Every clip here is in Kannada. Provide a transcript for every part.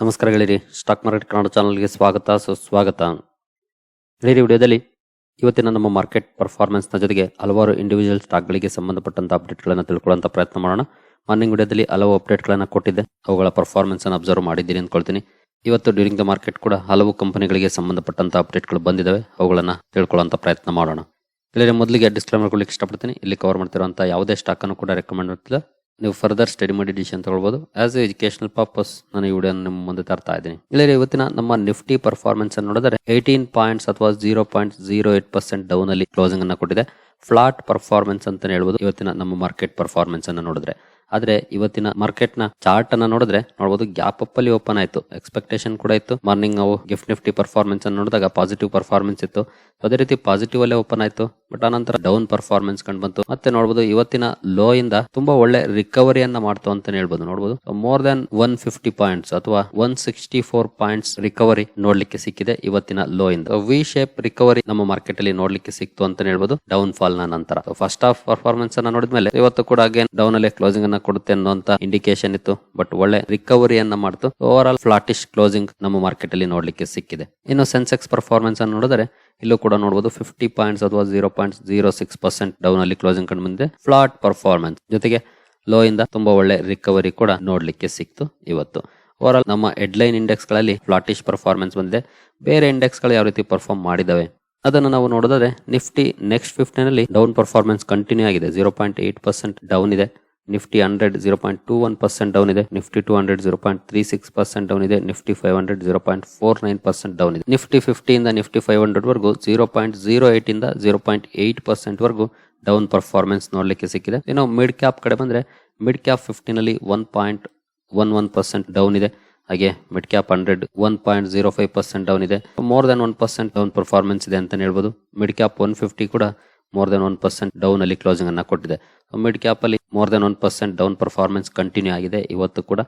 ನಮಸ್ಕಾರ ಗೆಳೆಯರಿ. ಸ್ಟಾಕ್ ಮಾರ್ಕೆಟ್ ಕನ್ನಡ ಚಾನಲ್ಗೆ ಸ್ವಾಗತ, ಸುಸ್ವಾಗತ. ಗೆಳೆಯರಿ, ವಿಡಿಯೋದಲ್ಲಿ ಇವತ್ತಿನ ನಮ್ಮ ಮಾರ್ಕೆಟ್ ಪರ್ಫಾರ್ಮೆನ್ಸ್ನ ಜೊತೆಗೆ ಹಲವಾರು ಇಂಡಿವಿಜುವಲ್ ಸ್ಟಾಕ್ಗಳಿಗೆ ಸಂಬಂಧಪಟ್ಟಂತ ಅಪ್ಡೇಟ್ಗಳನ್ನು ತಿಳ್ಕೊಳ್ಳೋಂಥ ಪ್ರಯತ್ನ ಮಾಡೋಣ. ಮಾರ್ನಿಂಗ್ ವಿಡಿಯೋದಲ್ಲಿ ಹಲವು ಅಪ್ಡೇಟ್ಗಳನ್ನು ಕೊಟ್ಟಿದ್ದೆ. ಅವುಗಳ ಪರ್ಫಾರ್ಮೆನ್ಸನ್ನು ಅಬ್ಸರ್ವ್ ಮಾಡಿದ್ದೀನಿ ಅಂದ್ಕೊಳ್ತೀನಿ. ಇವತ್ತು ಡ್ಯೂರಿಂಗ್ ದ ಮಾರ್ಕೆಟ್ ಕೂಡ ಹಲವು ಕಂಪನಿಗಳಿಗೆ ಸಂಬಂಧಪಟ್ಟಂಥ ಅಪ್ಡೇಟ್ಗಳು ಬಂದಿದ್ದಾವೆ ಅವುಗಳನ್ನು ತಿಳ್ಕೊಳ್ಳೋಂಥ ಪ್ರಯತ್ನ ಮಾಡೋಣ. ಗೆಳೆಯರಿ, ಮೊದಲಿಗೆ ಡಿಸ್ಕ್ಲೈಮರ್ ಕೊಡ್ಲಿಕ್ಕೆ ಇಷ್ಟಪಡ್ತೀನಿ. ಇಲ್ಲಿ ಕವರ್ ಮಾಡ್ತಿರುವಂಥ ಯಾವುದೇ ಸ್ಟಾಕನ್ನು ಕೂಡ ರೆಕಮೆಂಡ್ ಮಾಡ್ತಿಲ್ಲ. ನೀವು ಫರ್ದರ್ ಸ್ಟಡಿ ಮಾಡಿ ಡಿಸಿಷನ್ ತಗೊಳ್ಬೋದು. ಆಸ್ ಎ ಎಜುಕೇಶನಲ್ ಪರ್ಪಸ್ ನಾನು ಈ ವಿಡಿಯೋ ನಿಮ್ಮ ಮುಂದೆ ತರ್ತಾ ಇದ್ದೀನಿ. ಇಲ್ಲಿ ಇವತ್ತಿನ ನಮ್ಮ ನಿಫ್ಟಿ ಪರ್ಫಾರ್ಮೆನ್ಸ್ ಅನ್ನು ನೋಡಿದ್ರೆ ಏಯ್ಟೀನ್ ಪಾಯಿಂಟ್ಸ್ ಅಥವಾ zero point zero eight percent down ಅಲ್ಲಿ ಕ್ಲೋಸಿಂಗ್ ಅನ್ನು ಕೊಟ್ಟಿದೆ. ಫ್ಲಾಟ್ ಪರ್ಫಾರ್ಮೆನ್ಸ್ ಅಂತ ಹೇಳ್ಬೋದು. ಇವತ್ತಿನ ನಮ್ಮ ಮಾರ್ಕೆಟ್ ಪರ್ಫಾರ್ಮೆನ್ಸ್ ಅನ್ನು ನೋಡಿದ್ರೆ. ಆದ್ರೆ ಇವತ್ತಿನ ಮಾರ್ಕೆಟ್ನ ಚಾರ್ಟ್ ಅನ್ನ ನೋಡಿದ್ರೆ ನೋಡಬಹುದು ಗ್ಯಾಪ್ ಅಪ್ ಅಲ್ಲಿ ಓಪನ್ ಆಯ್ತು. ಎಕ್ಸ್ಪೆಕ್ಟೇಷನ್ ಕೂಡ ಇತ್ತು. ಮಾರ್ನಿಂಗ್ ನಾವು ಗಿಫ್ಟ್ ನಿಫ್ಟಿ ಪರ್ಫಾರ್ಮೆನ್ಸ್ ಅನ್ನು ನೋಡಿದಾಗ ಪಾಸಿಟಿವ್ ಪರ್ಫಾರ್ಮೆನ್ಸ್ ಇತ್ತು. ಅದೇ ರೀತಿ ಪಾಸಿಟಿವ್ ಅಲ್ಲೇ ಓಪನ್ ಆಯ್ತು. ಬಟ್ ಆನಂತರ ಡೌನ್ ಪರ್ಫಾರ್ಮೆನ್ಸ್ ಕಂಡು ಬಂತು. ಮತ್ತೆ ನೋಡಬಹುದು ಇವತ್ತಿನ ಲೋ ಇಂದ ತುಂಬಾ ಒಳ್ಳೆ ರಿಕವರಿಯನ್ನ ಮಾಡ್ತು ಅಂತ ಹೇಳ್ಬೋದು. ನೋಡಬಹುದು more than one fifty points ಅಥವಾ one sixty four points recovery ನೋಡ್ಲಿಕ್ಕೆ ಸಿಕ್ಕಿದೆ ಇವತ್ತಿನ ಲೋ ಇಂದ. ವಿ ಶೇಪ್ ರಿಕವರಿ ನಮ್ಮ ಮಾರ್ಕೆಟ್ ಅಲ್ಲಿ ನೋಡ್ಲಿಕ್ಕೆ ಸಿಕ್ತು ಅಂತ ಹೇಳ್ಬೋದು ಡೌನ್ ಫಾಲ್ನ ನಂತರ. ಫಸ್ಟ್ ಹಾಫ್ ಪರ್ಫಾರ್ಮೆನ್ಸ್ ಅನ್ನ ನೋಡಿದ್ಮೇಲೆ ಇವತ್ತು ಕೂಡ ಅಗೇನ್ ಡೌನ್ ಅಲ್ಲೇ ಕ್ಲೋಸಿಂಗ್ ಅನ್ನ ಕೊಡುತ್ತೆ ಅನ್ನುವಂತ ಇಂಡಿಕೇಶನ್ ಇತ್ತು ಬಟ್ ಒಳ್ಳೆ ರಿಕವರಿಯನ್ನ ಮಾಡ್ತು. ಓವರ್ ಆಲ್ ಫ್ಲಾಟಿಶ್ ಕ್ಲೋಸಿಂಗ್ ನಮ್ಮ ಮಾರ್ಕೆಟ್ ಅಲ್ಲಿ ನೋಡ್ಲಿಕ್ಕೆ ಸಿಕ್ಕಿದೆ. ಇನ್ನು ಸೆನ್ಸೆಕ್ಸ್ ಪರ್ಫಾರ್ಮೆನ್ಸ್ ಅನ್ನು ನೋಡಿದರೆ ಇಲ್ಲೂ ಕೂಡ ನೋಡಬಹುದು ಫಿಫ್ಟಿ ಪಾಯಿಂಟ್ಸ್ ಅಥವಾ zero point zero six percent down ಅಲ್ಲಿ ಕ್ಲೋಸಿಂಗ್ ಕಂಡು ಬಂದಿದೆ ಫ್ಲಾಟ್ ಪರ್ಫಾರ್ಮೆನ್ಸ್ ಜೊತೆಗೆ ಲೋ ಇಂದ ತುಂಬಾ ಒಳ್ಳೆ ರಿಕವರಿ ಕೂಡ ನೋಡ್ಲಿಕ್ಕೆ ಸಿಕ್ತು ಇವತ್ತು. ಓವರ್ ಆಲ್ ನಮ್ಮ ಹೆಡ್ಲೈನ್ ಇಂಡೆಕ್ಸ್ಗಳಲ್ಲಿ ಫ್ಲಾಟಿಶ್ ಪರ್ಫಾರ್ಮೆನ್ಸ್ ಬಂದಿದೆ. ಬೇರೆ ಇಂಡೆಕ್ಸ್ಗಳು ಯಾವ ರೀತಿ ಪರ್ಫಾರ್ಮ್ ಮಾಡಿದಾವೆ? ಅದನ್ನು ನಾವು ನೋಡಿದ್ರೆ ನಿಫ್ಟಿ ನೆಕ್ಸ್ಟ್ ಫಿಫ್ಟಿನಲ್ಲಿ ಡೌನ್ ಪರ್ಫಾರ್ಮೆನ್ಸ್ ಕಂಟಿನ್ಯೂ ಆಗಿದೆ. Zero point eight percent down ಇದೆ. Nifty hundred zero point two one percent down ಇದೆ, Nifty two hundred zero point three six percent down ಇದೆ, Nifty five hundred zero point four nine percent down ಇದೆ. ನಿಫ್ಟಿ ಫಿಫ್ಟಿಯಿಂದ ನಿಫ್ಟಿ ಫೈವ್ ಹಂಡ್ರೆಡ್ ವರೆಗೂ, ಜೀರೋ ಪಾಯಿಂಟ್ ಜೀರೋ ಏಟ್ ಇಂದ ಜೀರೋ ಪಾಯಿಂಟ್ ಏಟ್ ಪರ್ಸೆಂಟ್ ವರೆಗೂ ಡೌನ್ ಪರ್ಫಾರ್ಮೆನ್ಸ್ ನೋಡಲಿಕ್ಕೆ ಸಿಕ್ಕಿದೆ. ಇನ್ನು ಮಿಡ್ ಕ್ಯಾಪ್ ಕಡೆ ಬಂದರೆ mid cap ಫಿಫ್ಟಿನಲ್ಲಿ one point one one percent down ಇದೆ. ಹಾಗೆ mid cap hundred one point zero five percent down ಇದೆ. More than one percent down performance ಇದೆ ಅಂತ ಹೇಳ್ಬೋದು. ಮಿಡ್ ಕ್ಯಾಪ್ ಒನ್ ಫಿಫ್ಟಿ ಕೂಡ more than one percent down ಅಲ್ಲಿ ಕ್ಲೋಸಿಂಗ್ ಅನ್ನ ಕೊಟ್ಟಿದೆ. ಮಿಡ್ ಕ್ಯಾಪ್ ಅಲ್ಲಿ more than one percent down performance continue ಆಗಿದೆ ಇವತ್ತು ಕೂಡ.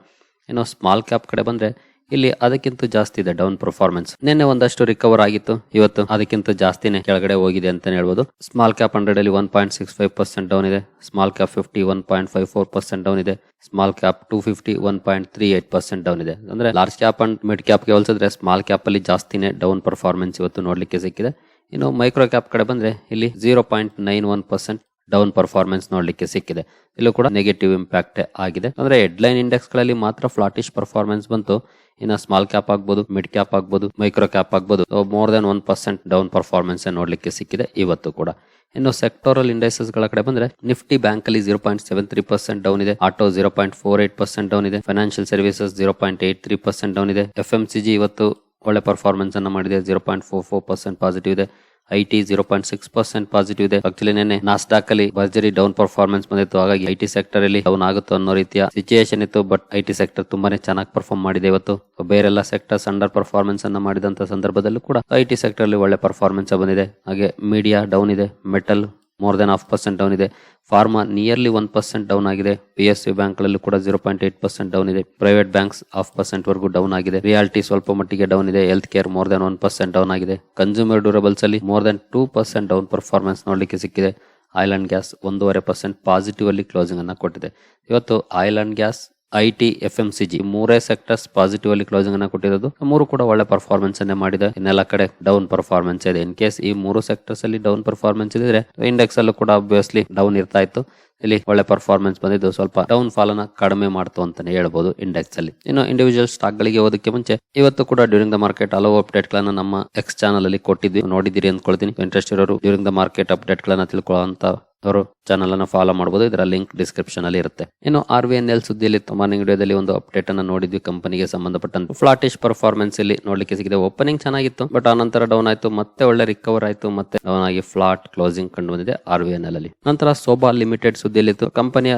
ಏನೋ ಸ್ಮಾಲ್ ಕ್ಯಾಪ್ ಕಡೆ ಬಂದ್ರೆ ಇಲ್ಲಿ ಅದಕ್ಕಿಂತ ಜಾಸ್ತಿ ಇದೆ ಡೌನ್ ಪರ್ಫಾರ್ಮೆನ್ಸ್ ನಿನ್ನೆ ಒಂದಷ್ಟು ರಿಕವರ್ ಆಗಿತ್ತು. ಇವತ್ತು ಅದಕ್ಕಿಂತ ಜಾಸ್ತಿನೇ ಕೆಳಗಡೆ ಹೋಗಿದೆ ಅಂತ ಹೇಳ್ಬೋದು. ಸ್ಮಾಲ್ ಕ್ಯಾಪ್ ಹಂಡ್ರೆಡ್ ಅಲ್ಲಿ one point six five percent down ಇದೆ. Small cap fifty one point five four percent down ಇದೆ. Small cap two fifty one point three eight percent down ಇದೆ. ಅಂದ್ರೆ ಲಾರ್ಜ್ ಕ್ಯಾಪ್ ಅಂಡ್ ಮಿಡ್ ಕ್ಯಾಪ್ಗೆ ಹೋಲಿಸಿದ್ರೆ ಸ್ಮಾಲ್ ಕ್ಯಾಪ್ ಅಲ್ಲಿ ಜಾಸ್ತಿನೇ ಡೌನ್ ಪರ್ಫಾರ್ಮೆನ್ಸ್ ಇವತ್ತು ನೋಡ್ಲಿಕ್ಕೆ ಸಿಕ್ಕಿದೆ. ಇನ್ನು ಮೈಕ್ರೋ ಕ್ಯಾಪ್ ಕಡೆ ಬಂದ್ರೆ ಇಲ್ಲಿ zero point nine one percent down performance ನೋಡ್ಲಿಕ್ಕೆ ಸಿಕ್ಕಿದೆ. ಇಲ್ಲೂ ಕೂಡ ನೆಗೆಟಿವ್ ಇಂಪ್ಯಾಕ್ಟ್ ಆಗಿದೆ. ಅಂದ್ರೆ ಹೆಡ್ಲೈನ್ ಇಂಡೆಕ್ಸ್ಗಳಲ್ಲಿ ಮಾತ್ರ ಫ್ಲಾಟಿಶ್ ಪರ್ಫಾರ್ಮೆನ್ಸ್ ಬಂತು. ಇನ್ನು ಸ್ಮಾಲ್ ಕ್ಯಾಪ್ ಆಗ್ಬೋದು ಮಿಡ್ ಕ್ಯಾಪ್ ಆಗ್ಬೋದು ಮೈಕ್ರೋ ಕ್ಯಾಪ್ ಆಗ್ಬೋದು. More than one percent down performance ನೋಡ್ಲಿಕ್ಕೆ ಸಿಕ್ಕಿದೆ ಇವತ್ತು ಕೂಡ. ಇನ್ನು ಸೆಕ್ಟೋರಲ್ ಇಂಡೈಸಸ್ಗಳ ಕಡೆ ಬಂದ್ರೆ ನಿಫ್ಟಿ ಬ್ಯಾಂಕ್ ಅಲ್ಲಿ zero point seven three percent down ಇದೆ. Auto zero point four eight percent down ಇದೆ. Financial services zero point eight three percent down ಇದೆ. ಎಫ್ ಎಂ ಸಿ ಜಿ ಇವತ್ತು ಒಳ್ಳೆ ಪರ್ಫಾರ್ಮೆನ್ಸ್ ಅನ್ನ ಮಾಡಿದೆ. Zero point four four percent positive ಇದೆ. I T zero point six percent positive ಇದೆ. ಆಕ್ಚುಲಿ ನಿನ್ನೆ ನಾಸ್ಡಾಕ್ ಅಲ್ಲಿ ಭರ್ಜರಿ ಡೌನ್ ಪರ್ಫಾರ್ಮೆನ್ಸ್ ಬಂದಿತ್ತು. ಹಾಗಾಗಿ ಐ ಟಿ ಸೆಕ್ಟರ್ ಅಲ್ಲಿ ಡೌನ್ ಆಗುತ್ತೋ ಅನ್ನೋ ರೀತಿಯ ಸಿಚುಯೇಷನ್ ಇತ್ತು. ಬಟ್ ಐ ಟಿ ಸೆಕ್ಟರ್ ತುಂಬಾನೇ ಚೆನ್ನಾಗಿ ಪರ್ಫಾರ್ಮ್ ಮಾಡಿದೆ ಇವತ್ತು. ಬೇರೆಲ್ಲ ಸೆಕ್ಟರ್ಸ್ ಅಂಡರ್ ಪರ್ಫಾರ್ಮೆನ್ಸ್ ಅನ್ನ ಮಾಡಿದಂತ ಸಂದರ್ಭದಲ್ಲೂ ಕೂಡ ಐ ಟಿ ಸೆಕ್ಟರ್ ಅಲ್ಲಿ ಒಳ್ಳೆ ಪರ್ಫಾರ್ಮೆನ್ಸ್ ಬಂದಿದೆ. ಹಾಗೆ ಮೀಡಿಯಾ ಡೌನ್ ಇದೆ. Metal more than half percent down ಇದೆ. Pharma nearly one percent down ಆಗಿದೆ. ಪಿ ಎಸ್ ಸಿ ಬ್ಯಾಂಕ್ ಗಳಲ್ಲೂ ಕೂಡ zero point eight percent down ಇದೆ. ಪ್ರೈವೇಟ್ ಬ್ಯಾಂಕ್ಸ್ ಹಾಫ್ ಪರ್ಸೆಂಟ್ ವರೆಗೂ ಡೌನ್ ಆಗಿದೆ. ರಿಯಾಲಿಟಿ ಸ್ವಲ್ಪ ಮಟ್ಟಿಗೆ ಡೌನ್ ಇದೆ. Health care more than one percent down ಆಗಿದೆ. ಕನ್ಸ್ಯೂಮರ್ ಡ್ಯೂರಬಲ್ಸ್ ಅಲ್ಲಿ more than two percent down performance ನೋಡಲಿಕ್ಕೆ ಸಿಕ್ಕಿದೆ. ಆಯಿಲ್ ಗ್ಯಾಸ್ ಒಂದೂವರೆ ಪರ್ಸೆಂಟ್ ಪಾಸಿಟಿವ್ ಅಲ್ಲಿ ಕ್ಲೋಸಿಂಗ್ ಅನ್ನ ಕೊಟ್ಟಿದೆ. ಇವತ್ತು oil and gas I T, F M C G ಮೂರೇ ಸೆಕ್ಟರ್ಸ್ ಪಾಸಿಟಿವ್ ಅಲ್ಲಿ ಕ್ಲೋಸಿಂಗ್ ಅನ್ನ ಕೊಟ್ಟಿರೋದು. ಮೂರು ಕೂಡ ಒಳ್ಳೆ ಪರ್ಫಾರ್ಮೆನ್ಸ್ ಅನ್ನೇ ಮಾಡಿದೆ. ಇನ್ನೆಲ್ಲ ಕಡೆ ಡೌನ್ ಪರ್ಫಾರ್ಮೆನ್ಸ್ ಇದೆ. ಇನ್ ಕೇಸ್ ಈ ಮೂರು ಸೆಕ್ಟರ್ಸ್ ಅಲ್ಲಿ ಡೌನ್ ಪರ್ಫಾರ್ಮೆನ್ಸ್ ಇದ್ರೆ ಇಂಡೆಕ್ಸ್ ಅಲ್ಲೂ ಕೂಡ ಅಬ್ವಿಯಸ್ಲಿ ಡೌನ್ ಇರ್ತಾ ಇತ್ತು. ಇಲ್ಲಿ ಒಳ್ಳೆ ಪರ್ಫಾರ್ಮೆನ್ಸ್ ಬಂದಿದ್ದು. ಸ್ವಲ್ಪ ಡೌನ್ ಫಾಲ್ ಅನ್ನ ಕಡಿಮೆ ಮಾಡ್ತು ಅಂತಾನೆ ಹೇಳ್ಬೋದು ಇಂಡೆಕ್ಸ್ ಅಲ್ಲಿ. ಇನ್ನು ಇಂಡಿವಿಜುವಲ್ ಸ್ಟಾಕ್ ಗಳಿಗೆ ಹೋದಕ್ಕೆ ಮುಂಚೆ, ಇವತ್ತು ಕೂಡ ಡ್ಯೂರಿಂಗ್ ದ ಮಾರ್ಕೆಟ್ ಹಲವು ಅಪ್ಡೇಟ್ ಗಳನ್ನ ನಮ್ಮ ಎಕ್ಸ್ ಚಾನಲ್ ಅಲ್ಲಿ ಕೊಟ್ಟಿದ್ವಿ. ನೋಡಿದಿರಿ ಅಂದ್ಕೊಳ್ತೀನಿ. ಇಂಟ್ರೆಸ್ಟ್ ಇರೋರು ಡ್ಯೂರಿಂಗ್ ದ ಮಾರ್ಕೆಟ್ ಅಪ್ಡೇಟ್ ಗಳನ್ನ ತಿಳ್ಕೊಳ್ಳುವಂತ ಅವರು ಚಾನಲ್ ಅನ್ನು ಫಾಲೋ ಮಾಡಬಹುದು ಇದರ ಲಿಂಕ್ ಡಿಸ್ಕ್ರಿಪ್ಷನ್ ಅಲ್ಲಿ ಇರುತ್ತೆ. ಇನ್ನು ಆರ್ ವಿ ಎನ್ ಎಲ್ ಸುದ್ದಿಯಲ್ಲಿ ಮಾರ್ನಿಂಗ್ ವಿಡಿಯೋದಲ್ಲಿ ಒಂದು ಅಪ್ಡೇಟ್ ಅನ್ನು ನೋಡಿದ್ವಿ. ಕಂಪನಿಗೆ ಸಂಬಂಧಪಟ್ಟಂತ ಫ್ಲಾಟಿಶ್ ಪರ್ಫಾರ್ಮೆನ್ಸ್ ಇಲ್ಲಿ ನೋಡ್ಲಿಕ್ಕೆ ಸಿಗಿದೆ ಓಪನಿಂಗ್ ಚೆನ್ನಾಗಿತ್ತು ಬಟ್ ಆ ನಂತರ ಡೌನ್ ಆಯಿತು. ಮತ್ತೆ ಒಳ್ಳೆ ರಿಕವರ್ ಆಯಿತು. ಮತ್ತೆ ಡೌನ್ ಆಗಿ ಫ್ಲಾಟ್ ಕ್ಲೋಸಿಂಗ್ ಕಂಡು ಬಂದಿದೆ ಆರ್ ವಿ ಎನ್ ಎಲ್ ಅಲ್ಲಿ. ನಂತರ ಸೋಬಾ ಲಿಮಿಟೆಡ್ ಸುದ್ದಿಯಲ್ಲಿತ್ತು. ಕಂಪನಿಯ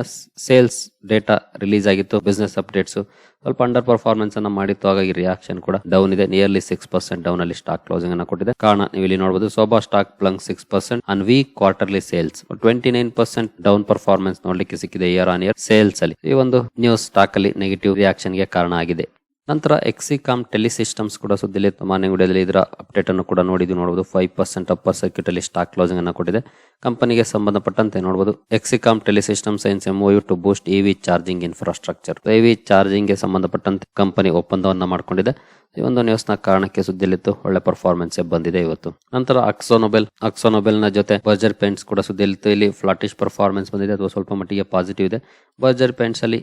ಸೇಲ್ಸ್ ಡೇಟಾ ರಿಲೀಸ್ ಆಗಿತ್ತು. ಬಿಸ್ನೆಸ್ ಅಪ್ಡೇಟ್ಸ್ ಸ್ವಲ್ಪ ಅಂಡರ್ ಪರ್ಫಾರ್ಮೆನ್ಸ್ ಅನ್ನ ಮಾಡಿತ್ತು. ಹಾಗಾಗಿ ರಿಯಾಕ್ಷನ್ ಕೂಡ ಡೌನ್ ಇದೆ. ನಿಯರ್ಲಿ ಸಿಕ್ಸ್ ಪರ್ಸೆಂಟ್ ಡೌನ್ ಅಲ್ಲಿ ಸ್ಟಾಕ್ ಕ್ಲೋಸಿಂಗ್ ಅನ್ನ ಕೊಟ್ಟಿದೆ. ಕಾರಣ ನೀವು ಇಲ್ಲಿ ನೋಡಬಹುದು Sobha stock plunge six percent and weak quarterly sales twenty nine percent down performance ನೋಡ್ಲಿಕ್ಕೆ ಸಿಕ್ಕಿದೆ ಇಯರ್ ಆನ್ ಇಯರ್ ಸೇಲ್ಸ್ ಅಲ್ಲಿ. ಈ ಒಂದು ನ್ಯೂಸ್ ಸ್ಟಾಕ್ ಅಲ್ಲಿ ನೆಗೆಟಿವ್ ರಿಯಾಕ್ಷನ್ಗೆ ಕಾರಣ ಆಗಿದೆ. ನಂತರ ಎಕ್ಸಿಕಾಮ್ ಟೆಲಿಸಿಸ್ಟಮ್ಸ್ ಕೂಡ ಸುದ್ದಿಲಿ ಮಾನ್ಯ ಗುಡಿಯಲ್ಲಿ ಇದರ ಅಪ್ಡೇಟ್ ಅನ್ನು ಕೂಡ ನೋಡಿದ್ವಿ. ನೋಡಬಹುದು ಫೈವ್ ಪರ್ಸೆಂಟ್ ಅಪ್ಪರ್ ಸರ್ಕ್ಯೂಟ್ ಅಲ್ಲಿ ಸ್ಟಾಕ್ ಕ್ಲೋಸಿಂಗ್ ಅನ್ನು ಕೊಟ್ಟಿದೆ. ಕಂಪನಿಗೆ ಸಂಬಂಧಪಟ್ಟಂತೆ ನೋಡಬಹುದು Exicom telesystem signs MOU to boost EV charging infrastructure EV ಚಾರ್ಜಿಂಗ್ಗೆ ಸಂಬಂಧಪಟ್ಟಂತೆ ಕಂಪನಿ ಒಪ್ಪಂದವನ್ನು ಮಾಡಿಕೊಂಡಿದೆ. ಈ ಒಂದು ನ್ಯೂಸ್ ಕಾರಣಕ್ಕೆ ಸುದ್ದಿಲಿತ್ತು. ಒಳ್ಳೆ ಪರ್ಫಾರ್ಮೆನ್ಸ್ ಬಂದಿದೆ ಇವತ್ತು. ನಂತರ ಅಕ್ಸೋನೊಬೆಲ್ ಅಕ್ಸೋನೊಬೆಲ್ನ ಜೊತೆ ಬರ್ಜರ್ ಪೇಂಟ್ಸ್ ಕೂಡ ಸುದ್ದಿಲಿತ್ತು. ಇಲ್ಲಿ ಫ್ಲಾಟಿಶ್ ಪರ್ಫಾರ್ಮೆನ್ಸ್ ಬಂದಿದೆ. ಅಥವಾ ಸ್ವಲ್ಪ ಮಟ್ಟಿಗೆ ಪಾಸಿಟಿವ್ ಇದೆ. ಬರ್ಜರ್ ಪೇಂಟ್ಸ್ ಅಲ್ಲಿ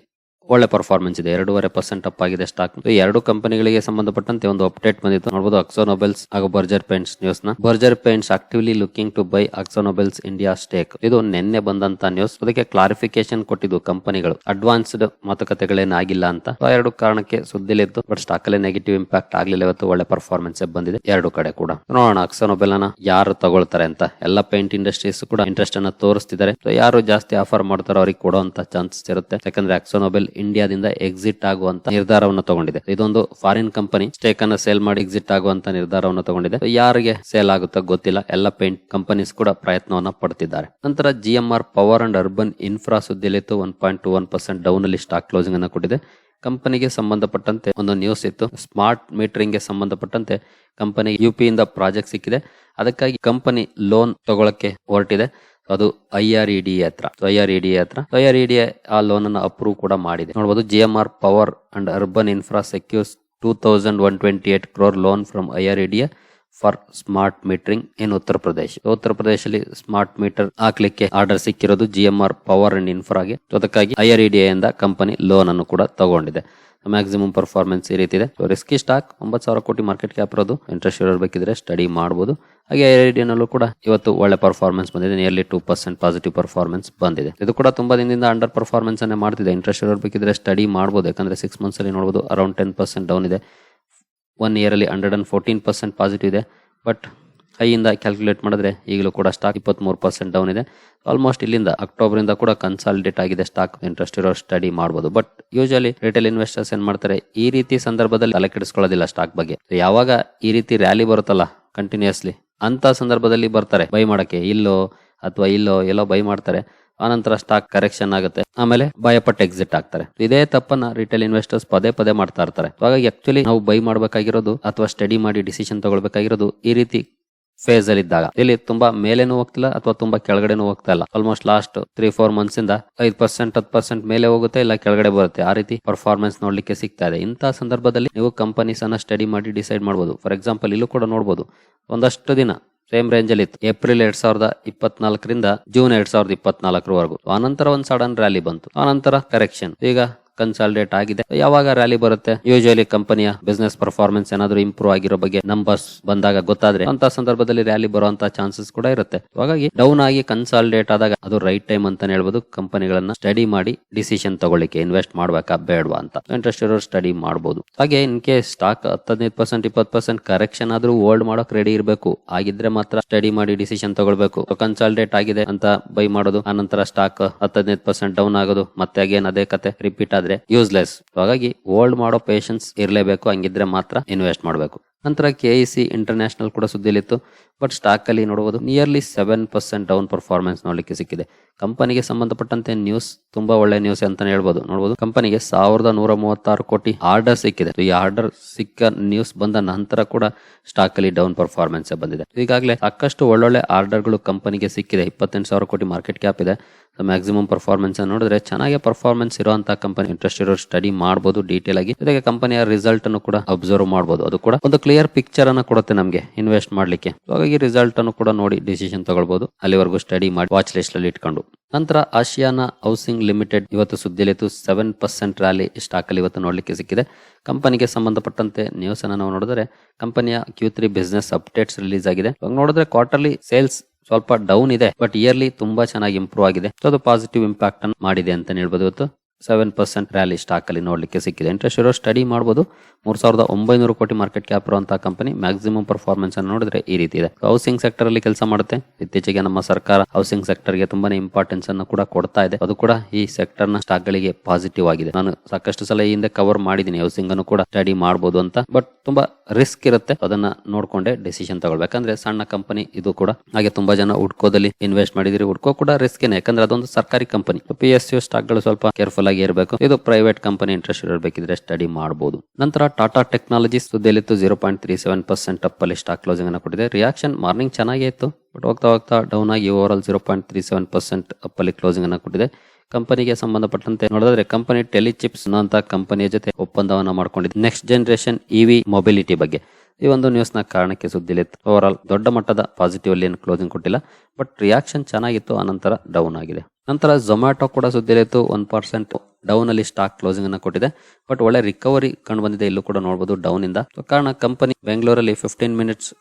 ಒಳ್ಳೆ ಪರ್ಫಾರ್ಮೆನ್ಸ್ ಇದೆ. ಎರಡೂವರೆ ಪರ್ಸೆಂಟ್ ಅಪ್ ಆಗಿದೆ ಸ್ಟಾಕ್ ಎರಡು ಕಂಪನಿಗಳಿಗೆ ಸಂಬಂಧಪಟ್ಟಂತೆ ಒಂದು ಅಪ್ಡೇಟ್ ಬಂದಿತ್ತು. ನೋಡಬಹುದು ಅಕ್ಸೋನೊಬೆಲ್ಸ್ ಹಾಗೂ Berger Paints ನ್ಯೂಸ್ನ. Berger Paints actively looking to buy AkzoNobel's India stake ಇದು ನಿನ್ನೆ ಬಂದಂತ ನ್ಯೂಸ್ ಅದಕ್ಕೆ ಕ್ಲಾರಿಫಿಕೇಶನ್ ಕೊಟ್ಟಿದ್ದು ಕಂಪನಿಗಳು ಅಡ್ವಾನ್ಸ್ಡ್ ಮಾತುಕತೆಗಳೇನಾಗಿಲ್ಲ ಅಂತ. ಎರಡು ಕಾರಣಕ್ಕೆ ಸುದ್ದಿಲಿತ್ತು ಬಟ್ ಸ್ಟಾಕ್ ಅಲ್ಲಿ ನೆಗೆಟಿವ್ ಇಂಪ್ಯಾಕ್ಟ್ ಆಗಲಿಲ್ಲ ಇವತ್ತು. ಒಳ್ಳೆ ಪರ್ಫಾರ್ಮೆನ್ಸ್ ಬಂದಿದೆ. ಎರಡು ಕಡೆ ಕೂಡ. ನೋಡೋಣ ಅಕ್ಸೋನೊಬೆಲ್ ಅನ್ನ ಯಾರು ತಗೊಳ್ತಾರೆ ಅಂತ. ಎಲ್ಲ ಪೇಂಟ್ ಇಂಡಸ್ಟ್ರೀಸ್ ಕೂಡ ಇಂಟ್ರೆಸ್ಟ್ ಅನ್ನ ತೋರಿಸ್ತಿದ್ದಾರೆ. ಯಾರು ಜಾಸ್ತಿ ಆಫರ್ ಮಾಡ್ತಾರೋ ಅವ್ರಿಗೆ ಕೊಡುವಂತ ಚಾನ್ಸಸ್ ಇರುತ್ತೆ. ಯಾಕಂದ್ರೆ ಅಕ್ಸೋನೊಬೆಲ್ ಇಂಡಿಯಾದಿಂದ ಎಕ್ಸಿಟ್ ಆಗುವಂತ ನಿರ್ಧಾರವನ್ನು ತಗೊಂಡಿದೆ. ಇದೊಂದು ಫಾರಿನ್ ಕಂಪನಿ ಸ್ಟೇಕ್ ಅನ್ನ ಸೇಲ್ ಮಾಡಿ ಎಕ್ಸಿಟ್ ಆಗುವಂತ ನಿರ್ಧಾರವನ್ನು ತಗೊಂಡಿದೆ. ಯಾರಿಗೆ ಸೇಲ್ ಆಗುತ್ತೋ ಗೊತ್ತಿಲ್ಲ, ಎಲ್ಲ ಪೇಂಟ್ ಕಂಪನೀಸ್ ಕೂಡ ಪ್ರಯತ್ನವನ್ನ ಪಡ್ತಿದ್ದಾರೆ. ನಂತರ G M R power and urban infra ಸುದ್ದಿಲಿತ್ತು one point two one percent down ಅಲ್ಲಿ ಸ್ಟಾಕ್ ಕ್ಲೋಸಿಂಗ್ ಅನ್ನು ಕೊಟ್ಟಿದೆ. ಕಂಪನಿಗೆ ಸಂಬಂಧಪಟ್ಟಂತೆ ಒಂದು ನ್ಯೂಸ್ ಇತ್ತು. ಸ್ಮಾರ್ಟ್ ಮೀಟರಿಂಗ್ಗೆ ಸಂಬಂಧಪಟ್ಟಂತೆ ಕಂಪನಿ ಪಿ ಇಂದ ಪ್ರಾಜೆಕ್ಟ್ ಸಿಕ್ಕಿದೆ. ಅದಕ್ಕಾಗಿ ಕಂಪನಿ ಲೋನ್ ತಗೊಳಕ್ಕೆ ಹೊರಟಿದೆ. ಅದು ಐ ಆರ್ ಇ ಡಿ ಹತ್ರ. ಐ ಆರ್ ಇ ಡಿ ಹತ್ರ. ಐ ಆರ್ ಇ ಡಿ ಆ ಲೋನ್ ಅನ್ನು ಅಪ್ರೂವ್ ಕೂಡ ಮಾಡಿದೆ. ನೋಡಬಹುದು G M R power and urban infra secures two thousand one twenty eight crore loan from I R E D for smart metering in Uttar Pradesh Uttar ಪ್ರದೇಶದಲ್ಲಿ ಸ್ಮಾರ್ಟ್ ಮೀಟರ್ ಹಾಕ್ಲಿಕ್ಕೆ ಆರ್ಡರ್ ಸಿಕ್ಕಿರೋದು G M R power and ಇನ್ಫ್ರಾಗೆ ಅದಕ್ಕಾಗಿ ಐ ಆರ್ ಇ ಡಿ ಇಂದ ಕಂಪನಿ ಲೋನ್ ಅನ್ನು ಕೂಡ ತಗೊಂಡಿದೆ. ಮ್ಯಾಕ್ಸಿಮಮ್ ಪರ್ಫಾರ್ಮೆನ್ಸ್ ಈ ರೀತಿ ಇದೆ ರಿಸ್ಕಿ ಸ್ಟಾಕ್ ಒಂಬತ್ತು ಸಾವಿರ ಕೋಟಿ ಮಾರ್ಕೆಟ್ ಕ್ಯಾಪ್ ಇರೋದು. ಇಂಟ್ರೆಸ್ಟ್ ಇರಬೇಕಿದ್ರೆ ಸ್ಟಡಿ ಮಾಡಬಹುದು ಹಾಗೆ ಐ ಆರ್ ನಲ್ಲೂ ಕೂಡ ಇವತ್ತು ಒಳ್ಳೆ ಪರ್ಫಾರ್ಮೆನ್ಸ್ ಬಂದಿದೆ. Nearly two percent positive performance ಬಂದಿದೆ. ಇದು ಕೂಡ ತುಂಬಾ ದಿನದಿಂದ ಅಂಡರ್ ಪರ್ಫಾರ್ಮೆನ್ಸ್ ಅನ್ನೇ ಮಾಡ್ತಿದೆ. ಇಂಟ್ರೆಸ್ಟ್ ಇರಬೇಕಿದ್ರೆ ಸ್ಟಡಿ ಮಾಡಬಹುದು ಯಾಕಂದ್ರೆ ಸಿಕ್ಸ್ ಮಂತ್ಸ್ ಅಲ್ಲಿ ನೋಡಬಹುದು ಅರೌಂಡ್ ಟೆನ್ ಪರ್ಸೆಂಟ್ ಡೌನ್ ಇದೆ. ಒನ್ ಇಯರ್ ಅಲ್ಲಿ hundred and fourteen percent positive ಇದೆ. ಬಟ್ ಹೈಯಿಂದ ಕ್ಯಾಲ್ಕುಲೇಟ್ ಮಾಡಿದ್ರೆ ಈಗಲೂ ಕೂಡ ಸ್ಟಾಕ್ ಇಪ್ಪತ್ಮೂರು ಪರ್ಸೆಂಟ್ ಡೌನ್ ಇದೆ. ಆಲ್ಮೋಸ್ಟ್ ಇಲ್ಲಿಂದ ಅಕ್ಟೋಬರ್ ಇಂದ ಕೂಡ ಕನ್ಸಾಲಿಡೇಟ್ ಆಗಿದೆ ಸ್ಟಾಕ್ ಇಂಟ್ರೆಸ್ಟ್ ಇರೋ ಸ್ಟಡಿ ಮಾಡಬಹುದು ಬಟ್ ಯೂಶಲಿ ರಿಟೇಲ್ ಇನ್ವೆಸ್ಟರ್ಸ್ ಏನ್ ಮಾಡ್ತಾರೆ, ಈ ರೀತಿ ಸಂದರ್ಭದಲ್ಲಿ ತಲೆ ಕೆಡಿಸ್ಕೊಳ್ಳೋದಿಲ್ಲ ಸ್ಟಾಕ್ ಬಗ್ಗೆ. ಯಾವಾಗ ಈ ರೀತಿ ರ್ಯಾಲಿ ಬರುತ್ತಲ್ಲ ಕಂಟಿನ್ಯೂಸ್ಲಿ ಅಂತ ಸಂದರ್ಭದಲ್ಲಿ ಬರ್ತಾರೆ ಬೈ ಮಾಡಕ್ಕೆ. ಇಲ್ಲೋ ಅಥವಾ ಇಲ್ಲೋ ಎಲ್ಲೋ ಬೈ ಮಾಡ್ತಾರೆ, ಆನಂತರ ಸ್ಟಾಕ್ ಕರೆಕ್ಷನ್ ಆಗುತ್ತೆ, ಆಮೇಲೆ ಭಯಪಟ್ಟು ಎಕ್ಸಿಟ್ ಆಗ್ತಾರೆ. ಇದೇ ತಪ್ಪನ್ನ ರಿಟೇಲ್ ಇನ್ವೆಸ್ಟರ್ಸ್ ಪದೇ ಪದೇ ಮಾಡ್ತಾ ಇರ್ತಾರೆ. ಹಾಗಾಗಿ ಆಕ್ಚುಲಿ ನಾವು ಬೈ ಮಾಡಬೇಕಾಗಿರೋದು ಅಥವಾ ಸ್ಟಡಿ ಮಾಡಿ ಡಿಸಿಷನ್ ತಗೊಳ್ಬೇಕಾಗಿರೋದು ಈ ರೀತಿ ಫೇಸ್ ಅಲ್ಲಿ ಇದ್ದಾಗ. ಇಲ್ಲಿ ತುಂಬಾ ಮೇಲೇನು ಹೋಗ್ತಿಲ್ಲ ಅಥವಾ ತುಂಬಾ ಕೆಳಗಡೆನೂ ಹೋಗ್ತಾ ಇಲ್ಲ. Almost last three four months ಇಂದ ಐದ್ ಪರ್ಸೆಂಟ್ ಹತ್ತು ಪರ್ಸೆಂಟ್ ಮೇಲೆ ಹೋಗುತ್ತೆ, ಇಲ್ಲ ಕೆಳಗಡೆ ಬರುತ್ತೆ. ಆ ರೀತಿ ಪರ್ಫಾರ್ಮೆನ್ಸ್ ನೋಡ್ಲಿಕ್ಕೆ ಸಿಗ್ತಾ ಇದೆ. ಇಂತಹ ಸಂದರ್ಭದಲ್ಲಿ ನೀವು ಕಂಪನೀಸ್ ಅನ್ನ ಸ್ಟಡಿ ಮಾಡಿ ಡಿಸೈಡ್ ಮಾಡಬಹುದು ಫಾರ್ ಎಕ್ಸಾಂಪಲ್ ಇಲ್ಲೂ ಕೂಡ ನೋಡಬಹುದು ಒಂದಷ್ಟು ದಿನ ಸೇಮ್ ರೇಂಜ್ ಅಲ್ಲಿ ಇತ್ತು. ಏಪ್ರಿಲ್ ಎರಡ್ ಸಾವಿರದ ಇಪ್ಪತ್ನಾಲ್ಕರಿಂದ ಜೂನ್ ಎರಡ್ ಸಾವಿರದ ಇಪ್ಪತ್ನಾಲ್ಕರವರೆಗೂ. ಆನಂತರ ಒಂದು ಸಡನ್ ರ್ಯಾಲಿ ಬಂತು. ಆನಂತರ ಕರೆಕ್ಷನ್ ಈಗ ಕನ್ಸಾಲ್ಡೇಟ್ ಆಗಿದೆ. ಯಾವಾಗ ರ್ಯಾಲಿ ಬರುತ್ತೆ? ಯೂಶುವಲಿ ಕಂಪನಿಯ ಬಿಸ್ನೆಸ್ ಪರ್ಫಾರ್ಮೆನ್ಸ್ ಏನಾದ್ರು ಇಂಪ್ರೂವ್ ಆಗಿರೋ ಬಗ್ಗೆ ನಂಬರ್ಸ್ ಬಂದಾಗ ಗೊತ್ತಾದ್ರೆ ಅಂತ ಸಂದರ್ಭದಲ್ಲಿ ರ್ಯಾಲಿ ಬರುವಂತ ಚಾನ್ಸಸ್ ಕೂಡ ಇರುತ್ತೆ. ಹಾಗಾಗಿ ಡೌನ್ ಆಗಿ ಕನ್ಸಾಲಿಡೇಟ್ ಆದಾಗ ಅದು ರೈಟ್ ಟೈಮ್ ಅಂತ ಹೇಳ್ಬೋದು. ಕಂಪನಿಗಳನ್ನ ಸ್ಟಡಿ ಮಾಡಿ ಡಿಸಿಷನ್ ತಗೊಳ್ಳಿಕ್ಕೆ ಇನ್ವೆಸ್ಟ್ ಮಾಡ್ಬೇಕಾ, ಬೇಡವಾ ಅಂತ. ಇಂಟ್ರೆಸ್ಟ್ ಇರೋರು ಸ್ಟಡಿ ಮಾಡಬಹುದು ಹಾಗೆ ಇನ್ ಕೇಸ್ ಸ್ಟಾಕ್ ಹತ್ತದೈದು ಪರ್ಸೆಂಟ್ ಇಪ್ಪತ್ತು ಪರ್ಸೆಂಟ್ ಕರೆಕ್ಷನ್ ಆದ್ರೂ ಹೋಲ್ಡ್ ಮಾಡೋಕ್ ರೆಡಿ ಇರಬೇಕು. ಆಗಿದ್ರೆ ಮಾತ್ರ ಸ್ಟಡಿ ಮಾಡಿ ಡಿಸಿಷನ್ ತಗೊಳ್ಬೇಕು. ಕನ್ಸಾಲಿಡೇಟ್ ಆಗಿದೆ ಅಂತ ಬೈ ಮಾಡೋದು. ಆನಂತರ ಸ್ಟಾಕ್ ಹತ್ತದೈದು ಪರ್ಸೆಂಟ್ ಡೌನ್ ಆಗೋದು. ಮತ್ತೆ ಅಗೇನ್ ಅದೇ ಕತೆ ರಿಪೀಟ್ ಆದ್ರೆ ಯೂಸ್ಲೆಸ್ ಹಾಗಾಗಿ ಓಲ್ಡ್ ಮಾಡೋ ಪೇಷನ್ಸ್ ಇರಲೇಬೇಕು, ಹಂಗಿದ್ರೆ ಮಾತ್ರ ಇನ್ವೆಸ್ಟ್ ಮಾಡಬೇಕು. ನಂತರ ಕೆ ಇ ಸಿ ಇಂಟರ್ನ್ಯಾಷನಲ್ ಕೂಡ ಸುದ್ದಿಲಿತ್ತು ಬಟ್ ಸ್ಟಾಕ್ ಅಲ್ಲಿ ನೋಡಬಹುದು nearly seven percent down performance ನೋಡ್ಲಿಕ್ಕೆ ಸಿಕ್ಕಿದೆ. ಕಂಪನಿಗೆ ಸಂಬಂಧಪಟ್ಟಂತೆ ನ್ಯೂಸ್ ತುಂಬಾ ಒಳ್ಳೆ ನ್ಯೂಸ್ ಅಂತಾನೆ ಹೇಳ್ಬೋದು. ನೋಡಬಹುದು ಕಂಪನಿಗೆ ಸಾವಿರದ ನೂರ ಮೂವತ್ತಾರು ಕೋಟಿ ಆರ್ಡರ್ ಸಿಕ್ಕಿದೆ. ಈ ಆರ್ಡರ್ ಸಿಕ್ಕ ನ್ಯೂಸ್ ಬಂದ ನಂತರ ಕೂಡ ಸ್ಟಾಕ್ ಅಲ್ಲಿ ಡೌನ್ ಪರ್ಫಾರ್ಮೆನ್ಸ್ ಬಂದಿದೆ. ಈಗಾಗಲೇ ಸಾಕಷ್ಟು ಒಳ್ಳೊಳ್ಳೆ ಆರ್ಡರ್ಗಳು ಕಂಪನಿಗೆ ಸಿಕ್ಕಿದೆ. ಇಪ್ಪತ್ತೆಂಟು ಸಾವಿರ ಕೋಟಿ ಮಾರ್ಕೆಟ್ ಕ್ಯಾಪ್ ಇದೆ. ಮ್ಯಾಕ್ಸಿಮಮ್ ಪರ್ಫಾರ್ಮೆನ್ಸ್ ನೋಡಿದ್ರೆ ಚೆನ್ನಾಗಿ ಪರ್ಫಾರ್ಮೆನ್ಸ್ ಇರುವಂತಹ ಕಂಪನಿ ಇಂಟ್ರೆಸ್ಟ್ ಇರೋ ಸ್ಟಡಿ ಮಾಡಬಹುದು ಡೀಟೇಲ್ ಆಗಿ. ಜೊತೆಗೆ ಕಂಪನಿಯ ರಿಸಲ್ಟ್ ಅನ್ನು ಕೂಡ ಅಬ್ಸರ್ವ್ ಮಾಡಬಹುದು ಅದು ಕೂಡ ಒಂದು ಕ್ಲಿಯರ್ ಪಿಕ್ಚರ್ ಅನ್ನು ಕೊಡುತ್ತೆ ನಮಗೆ ಇನ್ವೆಸ್ಟ್ ಮಾಡ್ಲಿಕ್ಕೆ. ಹಾಗಾಗಿ ರಿಸಲ್ಟ್ ಅನ್ನು ಕೂಡ ನೋಡಿ ಡಿಸಿಷನ್ ತಗೊಳ್ಬಹುದು ಅಲ್ಲಿವರೆಗೂ ಸ್ಟಡಿ ಮಾಡಿ ವಾಚ್ ಲಿಸ್ಟ್ ಅಲ್ಲಿ ಇಟ್ಕೊಂಡು. ನಂತರ ಆಶಿಯಾನ ಹೌಸಿಂಗ್ ಲಿಮಿಟೆಡ್ ಇವತ್ತು ಸುದ್ದಿಯಲ್ಲಿತ್ತು. ಸೆವೆನ್ ಪರ್ಸೆಂಟ್ ರ್ಯಾಲಿ ಸ್ಟಾಕ್ ಅಲ್ಲಿ ಇವತ್ತು ನೋಡಲಿಕ್ಕೆ ಸಿಕ್ಕಿದೆ. ಕಂಪನಿಗೆ ಸಂಬಂಧಪಟ್ಟಂತೆ ನ್ಯೂಸ್ ಅನ್ನು ನಾವು ನೋಡಿದ್ರೆ ಕಂಪನಿಯ Q three business updates release ಆಗಿದೆ. ನೋಡಿದ್ರೆ ಕ್ವಾರ್ಟರ್ಲಿ ಸೇಲ್ಸ್ ಸ್ವಲ್ಪ ಡೌನ್ ಇದೆ ಬಟ್ ಇಯರ್ಲಿ ತುಂಬಾ ಚೆನ್ನಾಗಿ ಇಂಪ್ರೂವ್ ಆಗಿದೆ. ಅದು ಪಾಸಿಟಿವ್ ಇಂಪ್ಯಾಕ್ಟ್ ಅನ್ನು ಮಾಡಿದೆ ಅಂತ ಹೇಳ್ಬೋದು ಇವತ್ತು. ಸೆವೆನ್ ಪರ್ಸೆಂಟ್ ರ್ಯಾಲಿ ಸ್ಟಾಕ್ ಅಲ್ಲಿ ನೋಡ್ಲಿಕ್ಕೆ ಸಿಕ್ಕಿದೆ. ಇಂಟ್ರೆಸ್ಟ್ ಇರೋ ಸ್ಟಡಿ ಮಾಡಬಹುದು ಮೂರ್ ಸಾವಿರದ ಒಂಬೈನೂರು ಕೋಟಿ ಮಾರ್ಕೆಟ್ ಕ್ಯಾಪ್ ಇರುವಂತಹ ಕಂಪನಿ ಮ್ಯಾಕ್ಸಿಮಮ್ ಪರ್ಫಾರ್ಮೆನ್ಸ್ ಅನ್ನು ನೋಡಿದ್ರೆ ಈ ರೀತಿ ಇದೆ. ಹೌಸಿಂಗ್ ಸೆಕ್ಟರ್ ಅಲ್ಲಿ ಕೆಲಸ ಮಾಡುತ್ತೆ. ಇತ್ತೀಚೆಗೆ ನಮ್ಮ ಸರ್ಕಾರ ಹೌಸಿಂಗ್ ಸೆಕ್ಟರ್ಗೆ ತುಂಬಾನೇ ಇಂಪಾರ್ಟೆನ್ಸ್ ಅನ್ನು ಕೂಡ ಕೊಡ್ತಾ ಇದೆ. ಅದು ಕೂಡ ಈ ಸೆಕ್ಟರ್ನ ಸ್ಟಾಕ್ ಗಳಿಗೆ ಪಾಸಿಟಿವ್ ಆಗಿದೆ. ನಾನು ಸಾಕಷ್ಟು ಸಲ ಈ ಹಿಂದೆ ಕವರ್ ಮಾಡಿದ್ದೀನಿ. ಹೌಸಿಂಗ್ ಅನ್ನು ಕೂಡ ಸ್ಟಡಿ ಮಾಡಬಹುದು ಅಂತ. ಬಟ್ ತುಂಬಾ ರಿಸ್ಕ್ ಇರುತ್ತೆ. ಅದನ್ನ ನೋಡ್ಕೊಂಡೆ ಡಿಸಿಷನ್ ತಗೊಳ್ಬೇಕಂದ್ರೆ ಸಣ್ಣ ಕಂಪನಿ ಇದು ಕೂಡ ಹಾಗೆ ತುಂಬಾ ಜನ ಹುಡ್ಕೋದಲ್ಲಿ ಇನ್ವೆಸ್ಟ್ ಮಾಡಿದಿರಿ. ಹುಡ್ಕೋ ಕೂಡ ರಿಸ್ಕ್ ಯಾಕಂದ್ರೆ ಅದೊಂದು ಸರ್ಕಾರಿ ಕಂಪನಿ ಪಿ ಎಸ್ ಯು ಸ್ಟಾಕ್ಗಳು ಸ್ವಲ್ಪ ಕೇರ್ಫುಲ್ ಆಗಿ ಇರಬೇಕು. ಇದು ಪ್ರೈವೇಟ್ ಕಂಪನಿ ಇಂಟ್ರೆಸ್ಟ್ ಇರಬೇಕಿದ್ರೆ ಸ್ಟಡಿ ಮಾಡಬಹುದು ನಂತರ Tata technology ಸುದ್ದಿಯಲ್ಲಿತ್ತು zero point three seven percent up ಅಲ್ಲಿ ಸ್ಟಾಕ್ ಕ್ಲೋಸಿಂಗ್ ಅನ್ನು ಕೊಟ್ಟಿದೆ. ರಿಯಾಕ್ಷನ್ ಮಾರ್ನಿಂಗ್ ಚೆನ್ನಾಗೇ ಇತ್ತು ಬಟ್ ಹೋಗ್ತಾ ಹೋಗ್ತಾ ಡೌನ್ ಆಗಿ overall zero point three seven percent up ಅಲ್ಲಿ ಕ್ಲೋಸಿಂಗ್ ಅನ್ನು ಕೊಟ್ಟಿದೆ. ಕಂಪನಿಗೆ ಸಂಬಂಧಪಟ್ಟಂತೆ ನೋಡಿದ್ರೆ ಕಂಪನಿ ಟೆಲಿಚಿಪ್ಸ್ ಅಂತ ಕಂಪನಿಯ ಜೊತೆ ಒಪ್ಪಂದವನ್ನು ಮಾಡಿಕೊಂಡಿದೆ. ನೆಕ್ಸ್ಟ್ ಜನರೇಷನ್ ಇವಿ ಮೊಬಿಲಿಟಿ ಬಗ್ಗೆ. ಈ ಒಂದು ನ್ಯೂಸ್ನ ಕಾರಣಕ್ಕೆ ಸುದ್ದಿಲಿತ್ತು ಓವರ್ ಆಲ್ ದೊಡ್ಡ ಮಟ್ಟದ ಪಾಸಿಟಿವ್ ಅಲ್ಲಿ ಏನು ಕ್ಲೋಸಿಂಗ್ ಕೊಟ್ಟಿಲ್ಲ ಬಟ್ ರಿಯಾಕ್ಷನ್ ಚೆನ್ನಾಗಿತ್ತು ಆನಂತರ ಡೌನ್ ಆಗಿದೆ. ನಂತರ ಝೊಮ್ಯಾಟೊ ಕೂಡ ಸುದ್ದಿಲಿತ್ತು ಒನ್ ಪರ್ಸೆಂಟ್ ಡೌನ್ ಅಲ್ಲಿ ಸ್ಟಾಕ್ ಕ್ಲೋಸಿಂಗ್ ಅನ್ನು ಕೊಟ್ಟಿದೆ ಬಟ್ ಒಳ್ಳೆ ರಿಕವರಿ ಕಂಡು ಬಂದಿದೆ, ಇಲ್ಲೂ ಕೂಡ ನೋಡಬಹುದು ಡೌನ್ ಇಂದ. ಕಾರಣ ಕಂಪನಿ ಬೆಂಗಳೂರಲ್ಲಿ fifteen minutes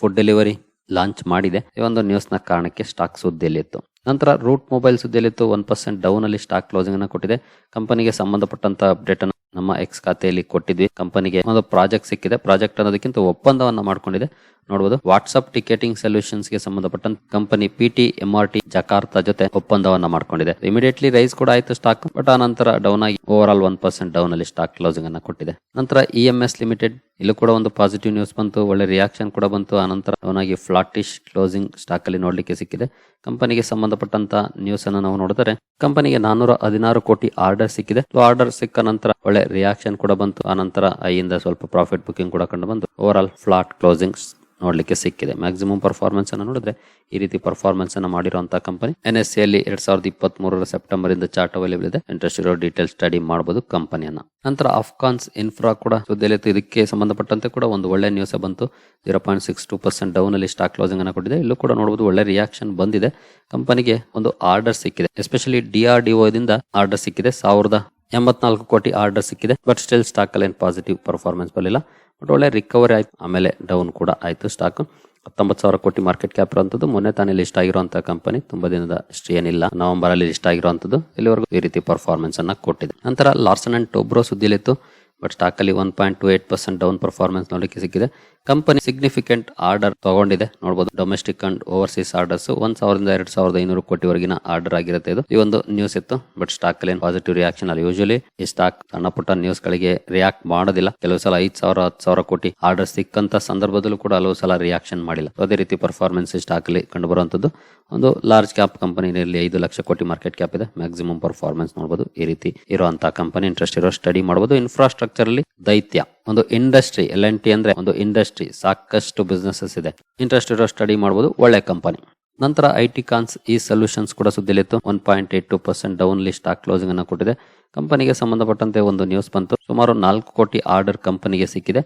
food delivery launch ಮಾಡಿದೆ. ಈ ಒಂದು ನ್ಯೂಸ್ನ ಕಾರಣಕ್ಕೆ ಸ್ಟಾಕ್ ಸುದ್ದಿಯಲ್ಲಿತ್ತು ನಂತರ ರೂಟ್ ಮೊಬೈಲ್ ಸುದ್ದಿಯಲ್ಲಿತ್ತು ಒನ್ ಪರ್ಸೆಂಟ್ ಡೌನ್ ಅಲ್ಲಿ ಸ್ಟಾಕ್ ಕ್ಲೋಸಿಂಗ್ ಅನ್ನು ಕೊಟ್ಟಿದೆ. ಕಂಪನಿಗೆ ಸಂಬಂಧಪಟ್ಟಂತ ಅಪ್ಡೇಟ್ ಅನ್ನು ನಮ್ಮ ಎಕ್ಸ್ ಖಾತೆಯಲ್ಲಿ ಕೊಟ್ಟಿದ್ವಿ. ಕಂಪನಿಗೆ ಒಂದು ಪ್ರಾಜೆಕ್ಟ್ ಸಿಕ್ಕಿದೆ. ಪ್ರಾಜೆಕ್ಟ್ ಅನ್ನೋದಕ್ಕಿಂತ ಒಪ್ಪಂದವನ್ನ ಮಾಡ್ಕೊಂಡಿದೆ. ನೋಡಬಹುದು ವಾಟ್ಸ್ಆಪ್ ಟಿಕೆಟಿಂಗ್ ಸೊಲ್ಯೂಷನ್ಸ್ಗೆ ಸಂಬಂಧಪಟ್ಟಂತ company PT MR T Jakarta ಜೊತೆ ಒಪ್ಪಂದವನ್ನ ಮಾಡಿಕೊಂಡಿದೆ. ಇಮಿಡಿಯೇಟ್ಲಿ ರೈಸ್ ಕೂಡ ಆಯ್ತು ಸ್ಟಾಕ್ ಬಟ್ ಆ ನಂತರ ಡೌನ್ ಆಗಿ over all one percent down ಅಲ್ಲಿ ಸ್ಟಾಕ್ ಕ್ಲೋಸಿಂಗ್ ಅನ್ನ ಕೊಟ್ಟಿದೆ. ನಂತರ ಇ ಎಂ ಎಸ್ ಲಿಮಿಟೆಡ್ ಇಲ್ಲೂ ಕೂಡ ಒಂದು ಪಾಸಿಟಿವ್ ನ್ಯೂಸ್ ಬಂತು, ಒಳ್ಳೆ ರಿಯಾಕ್ಷನ್ ಕೂಡ ಬಂತು. ಆನಂತರ ಡೌನ್ ಆಗಿ ಫ್ಲಾಟಿಶ್ ಕ್ಲೋಸಿಂಗ್ ಸ್ಟಾಕ್ ಅಲ್ಲಿ ನೋಡ್ಲಿಕ್ಕೆ ಸಿಕ್ಕಿದೆ. ಕಂಪನಿಗೆ ಸಂಬಂಧಪಟ್ಟಂತ ನ್ಯೂಸ್ ಅನ್ನು ನಾವು ನೋಡಿದರೆ ಕಂಪನಿಗೆ ನಾನೂರ ಹದಿನಾರು ಕೋಟಿ ಆರ್ಡರ್ ಸಿಕ್ಕಿದೆ. ಆರ್ಡರ್ ಸಿಕ್ಕ ನಂತರ ಒಳ್ಳೆ ರಿಯಾಕ್ಷನ್ ಕೂಡ ಬಂತು. ಆನಂತರ ಐಯಿಂದ ಸ್ವಲ್ಪ ಪ್ರಾಫಿಟ್ ಬುಕಿಂಗ್ ಕೂಡ ಕಂಡು ಬಂತು. ಓವರ್ ಆಲ್ ಫ್ಲಾಟ್ ಕ್ಲೋಸಿಂಗ್ ನೋಡ್ಲಿಕ್ಕೆ ಸಿಕ್ಕಿದೆ. ಮ್ಯಾಕ್ಸಿಮಮ್ ಪರ್ಫಾರ್ಮೆನ್ಸ್ ಅನ್ನು ನೋಡಿದ್ರೆ ಈ ರೀತಿ ಪರ್ಫಾರ್ಮೆನ್ಸ್ ಅನ್ನು ಮಾಡಿರುವಂತಹ ಕಂಪನಿ ಎನ್ ಎಸ್ ಸಿ ಅಲ್ಲಿ ಎರಡ್ ಸಾವಿರದ ಇಪ್ಪತ್ತ್ ಮೂರರ ಸೆಪ್ಟೆಂಬರ್ ಇಂದ ಚಾರ್ಟ್ ಅವೈಲೇಬಲ್ ಇದೆ. ಇಂಟ್ರೆಸ್ಟ್ ಇರೋ ಡೀಟೇಲ್ ಸ್ಟಡಿ ಮಾಡಬಹುದು ಕಂಪನಿಯನ್ನ ನಂತರ ಆಫ್ಘಾನ್ಸ್ ಇನ್ಫ್ರಾ ಕೂಡ ಸುದ್ದಿಯಲ್ಲಿತ್ತು ಇದಕ್ಕೆ ಸಂಬಂಧಪಟ್ಟಂತೆ ಕೂಡ ಒಂದು ಒಳ್ಳೆ ನ್ಯೂಸ್ ಬಂತು. Zero point six two percent down ಅಲ್ಲಿ ಸ್ಟಾಕ್ ಕ್ಲೋಸಿಂಗ್ ಅನ್ನು ಕೊಟ್ಟಿದೆ. ಇಲ್ಲೂ ಕೂಡ ನೋಡಬಹುದು ಒಳ್ಳೆ ರಿಯಾಕ್ಷನ್ ಬಂದಿದೆ. ಕಂಪನಿಗೆ ಒಂದು ಆರ್ಡರ್ ಸಿಕ್ಕಿದೆ. ಎಸ್ಪೆಷಲಿ ಡಿಆರ್ಡಿಒ ದಿಂದ ಆರ್ಡರ್ ಸಿಕ್ಕಿದೆ. ಸಾವಿರದ ಎಂಬತ್ನಾಲ್ಕು ಕೋಟಿ ಆರ್ಡರ್ ಸಿಕ್ಕಿದೆ ಬಟ್ ಸ್ಟಿಲ್ ಸ್ಟಾಕ್ ಅಲ್ಲಿ ಏನು ಪಾಸಿಟಿವ್ ಪರ್ಫಾರ್ಮೆನ್ಸ್ ಬರಲಿಲ್ಲ. ಬಟ್ ಒಳ್ಳೆ ರಿಕವರಿ ಆಯ್ತು. ಆಮೇಲೆ ಡೌನ್ ಕೂಡ ಆಯಿತು ಸ್ಟಾಕ್ ಹತ್ತೊಂಬತ್ತು ಸಾವಿರ ಕೋಟಿ ಮಾರ್ಕೆಟ್ ಕ್ಯಾಪ್ ಇರುವಂತದ್ದು. ಮೊನ್ನೆ ತಾನೇ ಲಿಸ್ಟ್ ಆಗಿರುವಂತಹ ಕಂಪನಿ ತುಂಬಾ ದಿನದ ಏನಿಲ್ಲ. ನವೆಂಬರ್ ಅಲ್ಲಿ ಲಿಸ್ಟ್ ಆಗಿರುವಂತದ್ದು. ಇಲ್ಲಿವರೆಗೂ ಈ ರೀತಿ ಪರ್ಫಾರ್ಮೆನ್ಸ್ ಅನ್ನ ಕೊಟ್ಟಿದೆ. ನಂತರ ಲಾರ್ಸನ್ ಅಂಡ್ ಟೋಬ್ರೋ ಸುದ್ದಿಲಿತ್ತು ಬಟ್ ಸ್ಟಾಕ್ ಅಲ್ಲಿ one point two eight percent down performance ನೋಡಲಿಕ್ಕೆ ಸಿಕ್ಕಿದೆ. ಕಂಪನಿ ಸಿಗ್ನಿಫಿಕೆಂಟ್ ಆರ್ಡರ್ ತಗೊಂಡಿದೆ. ನೋಡಬಹುದು ಡೊಮೆಸ್ಟಿಕ್ ಅಂಡ್ ಓವರ್ಸೀಸ್ ಆರ್ಡರ್ಸ್ ಒಂದ್ ಸಾವಿರದಿಂದ ಎರಡ್ ಸಾವಿರದ ಐನೂರು ಕೋಟಿವರೆಗಿನ ಆರ್ಡರ್ ಆಗಿರುತ್ತೆ ಇದು. ಈ ಒಂದು ನ್ಯೂಸ್ ಇತ್ತು, ಬಟ್ ಸ್ಟಾಕ್ ಅಲ್ಲಿ ಪಾಸಿಟಿವ್ ರಿಯಾಕ್ಷನ್ ಅಲ್ಲಿ. ಯೂಶಲಿ ಈ ಸ್ಟಾಕ್ ಸಣ್ಣ ಪುಟ್ಟ ನ್ಯೂಸ್ ಗಳಿಗೆ ರಿಯಾಕ್ಟ್ ಮಾಡೋದಿಲ್ಲ. ಕೆಲವು ಸಲ ಐದ್ ಸಾವಿರ, ಹತ್ತು ಸಾವಿರ ಕೋಟಿ ಆರ್ಡರ್ ಸಿಕ್ಕಂತ ಸಂದರ್ಭದಲ್ಲೂ ಕೂಡ ಹಲವು ಸಲ ರಿಯಾಕ್ಷನ್ ಮಾಡಿಲ್ಲ. ಅದೇ ರೀತಿ ಪರ್ಫಾರ್ಮೆನ್ಸ್ ಸ್ಟಾಕ್ ಅಲ್ಲಿ ಕಂಡು ಬರುವಂತದ್ದು ಒಂದು ಲಾರ್ಜ್ ಕ್ಯಾಪ್ ಕಂಪನಿ ಕಂಪನಿಯಲ್ಲಿ ಐದು ಲಕ್ಷ ಕೋಟಿ ಮಾರ್ಕೆಟ್ ಕ್ಯಾಪ್ ಇದೆ. ಮ್ಯಾಕ್ಸಿಮಮ್ ಪರ್ಫಾರ್ಮೆನ್ಸ್ ನೋಡಬಹುದು ಈ ರೀತಿ ಇರುವಂತಹ ಕಂಪನಿ ಇಂಟ್ರೆಸ್ಟ್ ಇರೋ ಸ್ಟಡಿ ಮಾಡಬಹುದು ಇನ್ಫ್ರಾಸ್ಟ್ರಕ್ಚರ್ ಅಲ್ಲಿ ದೈತ್ಯ. ಒಂದು ಇಂಡಸ್ಟ್ರಿ ಎಲ್ ಎನ್ ಟಿ ಅಂದ್ರೆ ಒಂದು ಇಂಡಸ್ಟ್ರಿ, ಸಾಕಷ್ಟು ಬಿಸ್ನೆಸಸ್ ಇದೆ. ಇಂಟ್ರೆಸ್ಟ್ ಇರೋ ಸ್ಟಡಿ ಮಾಡಬಹುದು ಒಳ್ಳೆ ಕಂಪನಿ ನಂತರ I T cons E solutions ಕೂಡ ಸುದ್ದಿಲಿತ್ತು. One point eight two percent down list stock closing ಅನ್ನು ಕೊಟ್ಟಿದೆ. ಕಂಪನಿಗೆ ಸಂಬಂಧಪಟ್ಟಂತೆ ಒಂದು ನ್ಯೂಸ್ ಬಂತು. ಸುಮಾರು ನಾಲ್ಕು ಕೋಟಿ ಆರ್ಡರ್ ಕಂಪನಿಗೆ ಸಿಕ್ಕಿದೆ.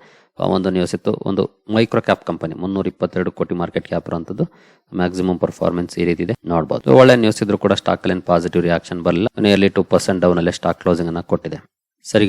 ಒಂದು ನ್ಯೂಸ್ ಇತ್ತು. ಒಂದು ಮೈಕ್ರೋ ಕ್ಯಾಪ್ ಕಂಪನಿ ಮುನ್ನೂರ ಇಪ್ಪತ್ತೆರಡು ಕೋಟಿ ಮಾರ್ಕೆಟ್ ಕ್ಯಾಪ್ ಇರುವಂತದ್ದು ಮ್ಯಾಕ್ಸಿಮಮ್ ಪರ್ಫಾರ್ಮೆನ್ಸ್ ಈ ರೀತಿ ಇದೆ. ನೋಡಬಹುದು ಒಳ್ಳೆ ನ್ಯೂಸ್ ಇದ್ರು ಕೂಡ ಸ್ಟಾಕ್ ಅಲ್ಲಿ ಪಾಸಿಟಿವ್ ರಿಯಾಕ್ಷನ್ ಬರಲಿಲ್ಲ. ನಿಯರ್ಲಿ ಟೂ ಪರ್ಸೆಂಟ್ ಡೌನ್ ಅಲ್ಲಿ ಸ್ಟಾಕ್ ಕ್ಲೋಸಿಂಗ್ ಅನ್ನ ಕೊಟ್ಟಿದೆ. ಸರಿ